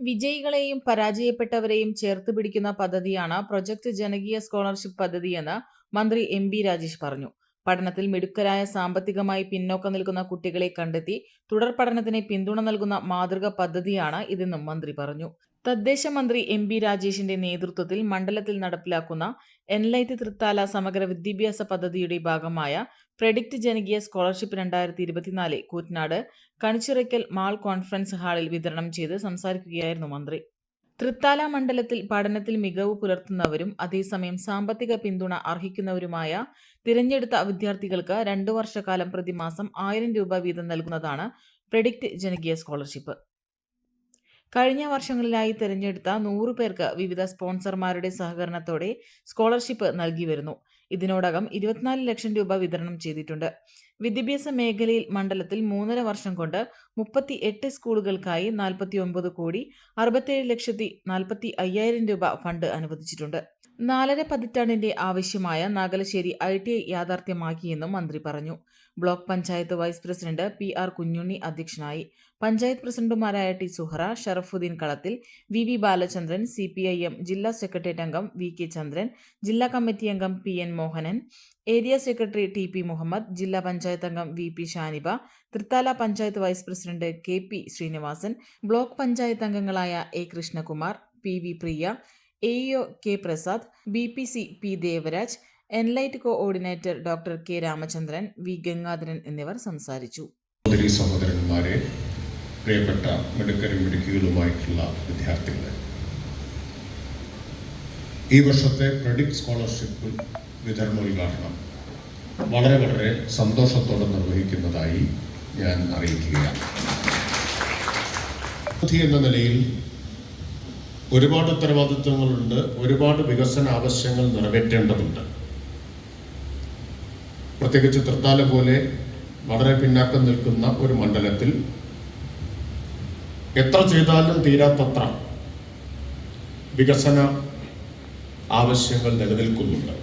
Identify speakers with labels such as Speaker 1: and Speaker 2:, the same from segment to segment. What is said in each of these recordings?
Speaker 1: വിജയികളെയും പരാജയപ്പെട്ടവരെയും ചേർത്ത് പിടിക്കുന്ന പദ്ധതിയാണ് പ്രൊജക്ട് ജനകീയ സ്കോളർഷിപ്പ് പദ്ധതിയെന്ന് മന്ത്രി എം ബി രാജേഷ് പറഞ്ഞു. പഠനത്തിൽ മിടുക്കരായ സാമ്പത്തികമായി പിന്നോക്കം നിൽക്കുന്ന കുട്ടികളെ കണ്ടെത്തി തുടർ പഠനത്തിന് പിന്തുണ നൽകുന്ന മാതൃക പദ്ധതിയാണ് ഇതെന്നും മന്ത്രി പറഞ്ഞു. തദ്ദേശ മന്ത്രി എം ബി രാജേഷിന്റെ നേതൃത്വത്തിൽ മണ്ഡലത്തിൽ നടപ്പിലാക്കുന്ന എൻലൈറ്റ് തൃത്താല സമഗ്ര വിദ്യാഭ്യാസ പദ്ധതിയുടെ ഭാഗമായ പ്രഡിക്റ്റ് ജനകീയ സ്കോളർഷിപ്പ് രണ്ടായിരത്തി ഇരുപത്തിനാല് കൂറ്റനാട് കണിച്ചിറയ്ക്കൽ മാൾ കോൺഫറൻസ് ഹാളിൽ വിതരണം ചെയ്ത് സംസാരിക്കുകയായിരുന്നു മന്ത്രി. തൃത്താല മണ്ഡലത്തിൽ പഠനത്തിൽ മികവ് പുലർത്തുന്നവരും അതേസമയം സാമ്പത്തിക പിന്തുണ അർഹിക്കുന്നവരുമായ തിരഞ്ഞെടുത്ത വിദ്യാർത്ഥികൾക്ക് രണ്ടു വർഷക്കാലം പ്രതിമാസം ആയിരം രൂപ വീതം നൽകുന്നതാണ് പ്രഡിക്റ്റ് ജനകീയ സ്കോളർഷിപ്പ്. കഴിഞ്ഞ വർഷങ്ങളിലായി തിരഞ്ഞെടുത്ത നൂറു പേർക്ക് വിവിധ സ്പോൺസർമാരുടെ സഹകരണത്തോടെ സ്കോളർഷിപ്പ് നൽകി വരുന്നു. ഇതിനോടകം ഇരുപത്തിനാല് ലക്ഷം രൂപ വിതരണം ചെയ്തിട്ടുണ്ട്. വിദ്യാഭ്യാസ മേഖലയിൽ മണ്ഡലത്തിൽ മൂന്നര വർഷം കൊണ്ട് മുപ്പത്തി എട്ട് സ്കൂളുകൾക്കായി നാൽപ്പത്തി ഒൻപത് കോടി അറുപത്തേഴ് ലക്ഷത്തി നാൽപ്പത്തി അയ്യായിരം രൂപ ഫണ്ട് അനുവദിച്ചിട്ടുണ്ട്. നാലര പതിറ്റാണ്ടിന്റെ ആവശ്യമായ നാഗലശ്ശേരി ഐ ടി ഐ യാഥാർത്ഥ്യമാക്കിയെന്നും മന്ത്രി പറഞ്ഞു. Block panchayat vice president P R Kunhunni അധ്യക്ഷനായി. പഞ്ചായത്ത് പ്രസിഡന്റുമാരായ T Suhara Sharafudheen Kalathil V V Balachandran C P I M ജില്ലാ സെക്രട്ടേറിയറ്റ് അംഗം വി കെ ചന്ദ്രൻ ജില്ലാ കമ്മിറ്റി അംഗം P N Mohanan area secretary T P Muhammad ജില്ലാ പഞ്ചായത്ത് അംഗം V P Shaniba Thrithala panchayat vice president K P Srinivasan block panchayat അംഗങ്ങളായ A Krishnakumar P V Priya A K Prasad B P C P Devaraj Enlight coordinator doctor K Ramachandran V Gangadharan എന്നിവർ സംസാരിച്ചു.
Speaker 2: സഹോദരി സഹോദരന്മാരെ പ്രിയപ്പെട്ട മിടുക്കരും മിടുക്കികളുമായിട്ടുള്ള വിദ്യാർത്ഥികളെ. ഈ വർഷത്തെ credit scholarship വിതരണോദ്ഘാടനം വളരെ വളരെ സന്തോഷത്തോടെ നിർവഹിക്കുന്നതായി ഞാൻ അറിയിക്കുകയാണ്. എന്ന നിലയിൽ ഒരുപാട് ഉത്തരവാദിത്വങ്ങളുണ്ട് ഒരുപാട് വികസന ആവശ്യങ്ങൾ നിറവേറ്റേണ്ടതുണ്ട്. പ്രത്യേകിച്ച് തൃത്താല പോലെ വളരെ പിന്നാക്കം നിൽക്കുന്ന ഒരു മണ്ഡലത്തിൽ എത്ര ചെയ്താലും തീരാത്തത്ര വികസന ആവശ്യങ്ങൾ നിലനിൽക്കുന്നുണ്ട്.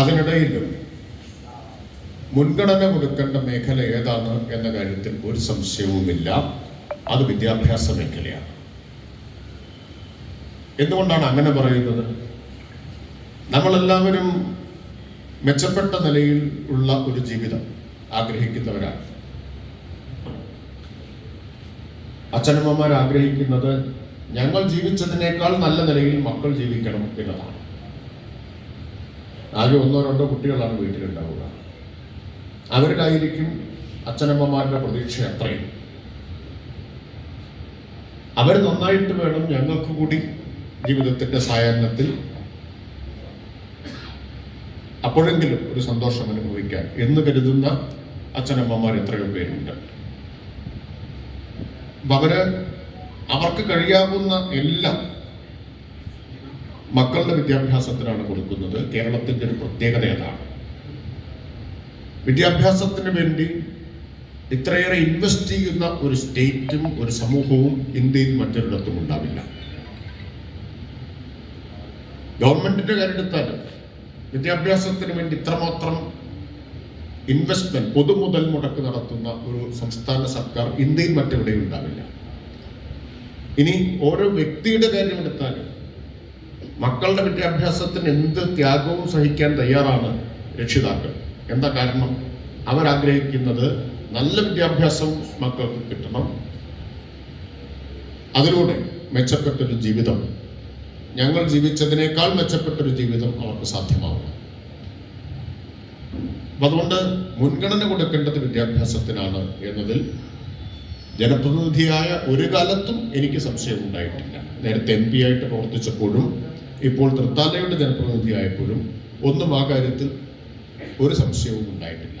Speaker 2: അതിനിടയിലും മുൻഗണന കൊടുക്കേണ്ട മേഖല ഏതാണ് എന്ന കാര്യത്തിൽ ഒരു സംശയവുമില്ല. അത് വിദ്യാഭ്യാസ മേഖലയാണ്. എന്തുകൊണ്ടാണ് അങ്ങനെ പറയുന്നത്? നമ്മളെല്ലാവരും മെച്ചപ്പെട്ട നിലയിൽ ഉള്ള ഒരു ജീവിതം ആഗ്രഹിക്കുന്നവരാണ്. അച്ഛനമ്മമാർ ആഗ്രഹിക്കുന്നത് ഞങ്ങൾ ജീവിച്ചതിനേക്കാൾ നല്ല നിലയിൽ മക്കൾ ജീവിക്കണം എന്നതാണ്. ആകെ ഒന്നോ രണ്ടോ കുട്ടികളാണ് വീട്ടിലുണ്ടാവുക. അവരിലായിരിക്കും അച്ഛനമ്മമാരുടെ പ്രതീക്ഷ അത്രയും. അവർ നന്നായിട്ട് വേണം ഞങ്ങൾക്ക് കൂടി ജീവിതത്തിന്റെ സായാഹ്നത്തിൽ അപ്പോഴെങ്കിലും ഒരു സന്തോഷം അനുഭവിക്കാൻ എന്ന് കരുതുന്ന അച്ഛനമ്മമാർ എത്രയോ പേരുണ്ട്. അവർ അവർക്ക് കഴിയാവുന്ന എല്ലാം മക്കളുടെ വിദ്യാഭ്യാസത്തിനാണ് കൊടുക്കുന്നത്. കേരളത്തിന്റെ ഒരു പ്രത്യേകത അതാണ് വിദ്യാഭ്യാസത്തിന് വേണ്ടി ഇത്രയേറെ ഇൻവെസ്റ്റ് ചെയ്യുന്ന ഒരു സ്റ്റേറ്റും ഒരു സമൂഹവും ഇന്ത്യയിൽ മറ്റൊരിടത്തും ഉണ്ടാവില്ല. ഗവൺമെന്റിന്റെ കാര്യമെടുത്താലും വിദ്യാഭ്യാസത്തിന് വേണ്ടി ഇത്രമാത്രം ഇൻവെസ്റ്റ്മെന്റ് പൊതുമുതൽ മുടക്ക് നടത്തുന്ന ഒരു സംസ്ഥാന സർക്കാർ ഇന്ത്യയിൽ മറ്റെവിടെയും ഉണ്ടാവില്ല. ഇനി ഓരോ വ്യക്തിയുടെ കാര്യം എടുത്താലും മക്കളുടെ വിദ്യാഭ്യാസത്തിന് എന്ത് ത്യാഗവും സഹിക്കാൻ തയ്യാറാണ് രക്ഷിതാക്കൾ. എന്താ കാരണം? അവരാഗ്രഹിക്കുന്നത് നല്ല വിദ്യാഭ്യാസം മക്കൾക്ക് കിട്ടണം. അതിലൂടെ മെച്ചപ്പെട്ടൊരു ജീവിതം ഞങ്ങൾ ജീവിച്ചതിനേക്കാൾ മെച്ചപ്പെട്ടൊരു ജീവിതം അവർക്ക് സാധ്യമാകും അതുകൊണ്ട് മുൻഗണന കൊടുക്കേണ്ടത് വിദ്യാഭ്യാസത്തിനാണ് എന്നതിൽ ജനപ്രതിനിധിയായ ഒരു കാലത്തും എനിക്ക് സംശയം ഉണ്ടായിട്ടില്ല. നേരത്തെ എം പി ആയിട്ട് പ്രവർത്തിച്ചപ്പോഴും ഇപ്പോൾ തൃത്താലയുടെ ജനപ്രതിനിധിയായപ്പോഴും ഒന്നും ആ കാര്യത്തിൽ ഒരു സംശയവും ഉണ്ടായിട്ടില്ല.